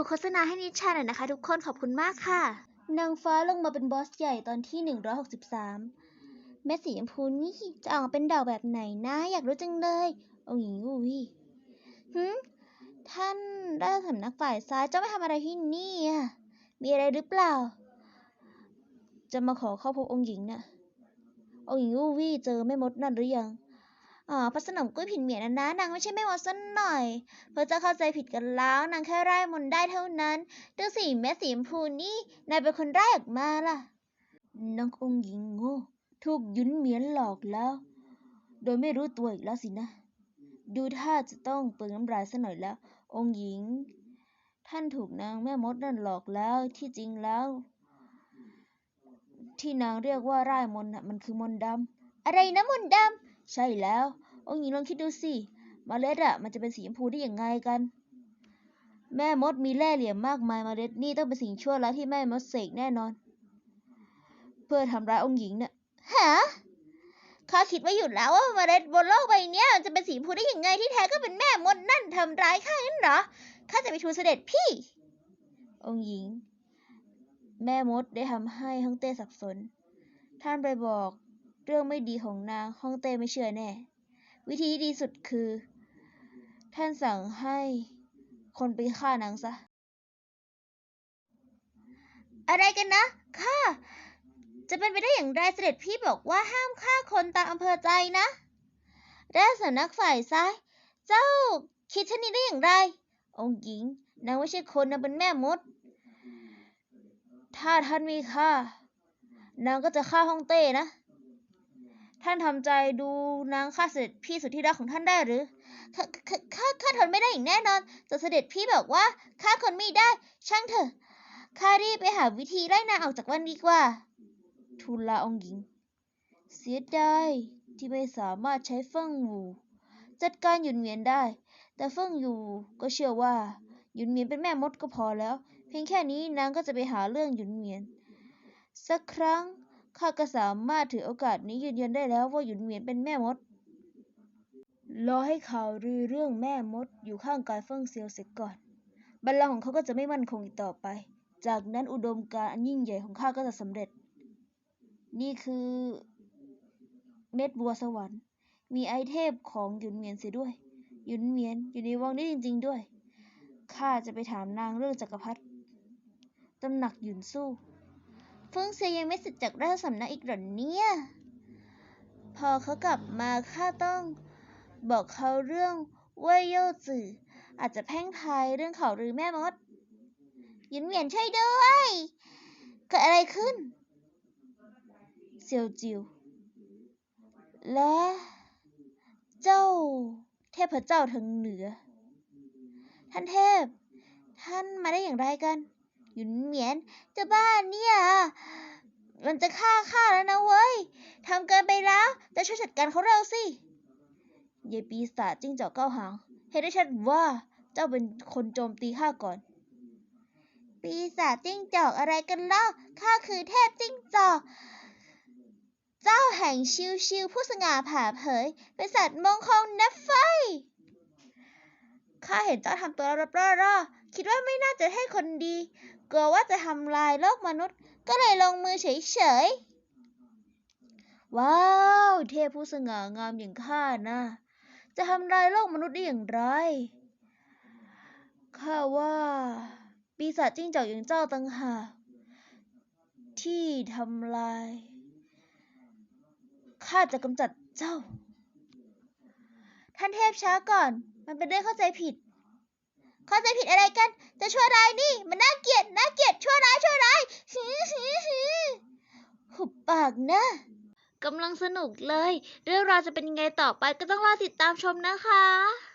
ูโฆษณาให้นิชาหน่อยนะคะ ทุกคนขอบคุณมากค่ะ นางฟ้าลงมาเป็นบอสใหญ่ตอนที่ 163 แม่สีชมพูนี่จะออกมาเป็นดาวแบบไหนนะ อยากรู้จังเลยองหญิงอุยหืมท่านราชสำนักฝ่ายซ้ายเจ้าไม่ทำอะไรที่นี่อะมีอะไรหรือเปล่า จะมาขอเข้าพบองค์หญิงน่ะองค์หญิงอูวี่เจอแม่มดนั่นหรือยัง อ๋อพระสนมกุ้ยผินเหมียนนะนะนางไม่ใช่แม่มดสันหน่อย เพอจะเข้าใจผิดกันแล้ว นางแค่ไร้มนได้เท่านั้นดูสิแม่สีชมพูนี่นายเป็นคนไร้ออกมาล่ะน้ององค์หญิงโง่ถูกยุนเหมียนหลอกแล้ว โดยไม่รู้ตัวอีกแล้วสินะ ดูท่าจะต้องเปลืองน้ำลายซะหน่อยแล้ว องค์หญิง ท่านถูกนางแม่มดนั่นหลอกแล้วที่จริงแล้ว ที่นางเรียกว่าไร้มนต์น่ะมันคือมนต์ดำอะไรนะมนต์ดำ ใช่แล้ว องค์หญิงลองคิดดูสิมเมล็ดอะมันจะเป็นสีชมพูได้อยังไงกัน แม่มดมีแร่เหลี่ยมมากมายมเมล็ดนี่ต้องเป็นสิ่งชั่วร้ายที่แม่มดเสกแน่นอน เพื่อทำร้ายองค์หญิงเนี่ยฮะข้าคิดไว้อยู่แล้วว่าเมล็ดบนโลกใบนี้จะเป็นสีชมพูได้อยังไงที่แท้ก็เป็นแม่มดนั่นทำร้ายข้างั้นเหรอข้าจะไปทูลเสด็จพี่ องค์หญิง แม่มดได้ทำให้ฮ่องเต้สับสน ท่านไปบอก เรื่องไม่ดีของนางฮ่องเต้ไม่เชื่อแน่ วิธีที่ดีสุดคือ ท่านสั่งให้คนไปฆ่านางซะ อะไรกันนะข้าจะเป็นไปได้อย่างไรเสด็จพี่บอกว่าห้ามฆ่าคนตามอำเภอใจนะและสำนักฝ่ายซ้าย เจ้าคิดเช่นนี้ได้อย่างไร องค์หญิงนางไม่ใช่คนนางเป็นแม่มด ถ้าท่านม่ฆ่านางก็จะฆ่าฮ่องเต้นะ ท่านทำใจดูนางฆ่าเสด็จพี่สุดที่รักของท่านได้หรือข้าข้าข้าทนไม่ได้อย่างแน่นอนแต่เสด็จพี่บอกว่าฆ่าคนไม่ได้ ช่างเถอะข้ารีบไปหาวิธีไล่นางออกจากวันดีกว่า ทูลลาองหญิง เสียดายที่ไม่สามารถใช้เฟิ่งหูจัดการหยุนเหวียนได้ แต่เฟิ่งอยู่ก็เชื่อว่าหยุนเหวียนเป็นแม่มดก็พอแล้ว เพียงแค่นี้นางก็จะไปหาเรื่องหยุนเหวียน สักครั้ง ข้าก็สามารถถือโอกาสนี้ยืนยันได้แล้วว่าหยุนเหวียนเป็นแม่มด รอให้ข่าวลือเรื่องแม่มดอยู่ข้างกายเฟิงเซียวเสร็จก่อน บัลลังก์ของเขาก็จะไม่มั่นคงอีกต่อไป จากนั้นอุดมการณ์อันยิ่งใหญ่ของข้าก็จะสำเร็จ นี่คือเม็ดบัวสวรรค์ มีไอเทมของหยุนเหมียนเสียด้วย หยุนเหมียนอยู่ในวังนี้จริง ๆ ด้วย ข้าจะไปถามนางเรื่องจักรพรรดิตำหนักหยุนสู้ เฟิงเซียยังไม่เสร็จจากราชสำนักอีกหรอเนี่ย พอเขากลับมาข้าต้องบอกเขาเรื่องเว่ยโยจืออาจจะแพ่งพายเรื่องข่าวลือแม่มดยุนเหวียนช่วยด้วยเกิดอะไรขึ้นเซียวจิว และเจ้าเทพเจ้าทางเหนือ ท่านเทพ ท่านมาได้อย่างไรกัน หยุนเหมียนจะบ้านเนี่ย มันจะฆ่าข้าแล้วนะเว้ยทำเกินไปแล้ว แต่ช่วยจัดการเขาเร็วสิยายปีศาจจิ้งจอกเก้าหางเห็นได้ชัดว่าเจ้าเป็นคนโจมตีข้าก่อน ปีศาจจิ้งจอกอะไรกันเล่าข้าคือเทพจิ้งจอก เจ้าแห่งชิวชิวผู้สง่าผ่าเผย เป็นสัตว์มงคลนับไฟข้าเห็นเจ้าทำตัวรับร่อๆ คิดว่าไม่น่าจะให้คนดี กลัวว่าจะทำลายโลกมนุษย์ ก็เลยลงมือเฉยๆ ว้าว เทพผู้สง่างามอย่างข้านะ จะทำลายโลกมนุษย์ได้อย่างไร ข้าว่า ปีศาจจิ้งจอกอย่างเจ้าต่างหากที่ทำลาย ข้าจะกำจัดเจ้า ท่านเทพช้าก่อน มันเป็นเรื่องเข้าใจผิด เข้าใจผิดอะไรกัน จะชั่วร้ายนี่ มันน่าเกลียดน่าเกลียดชั่วร้ายชั่วร้ายฮือฮือฮือหุบปากนะกำลังสนุกเลย เรื่องราวจะเป็นยังไงต่อไปก็ต้องรอติดตามชมนะคะ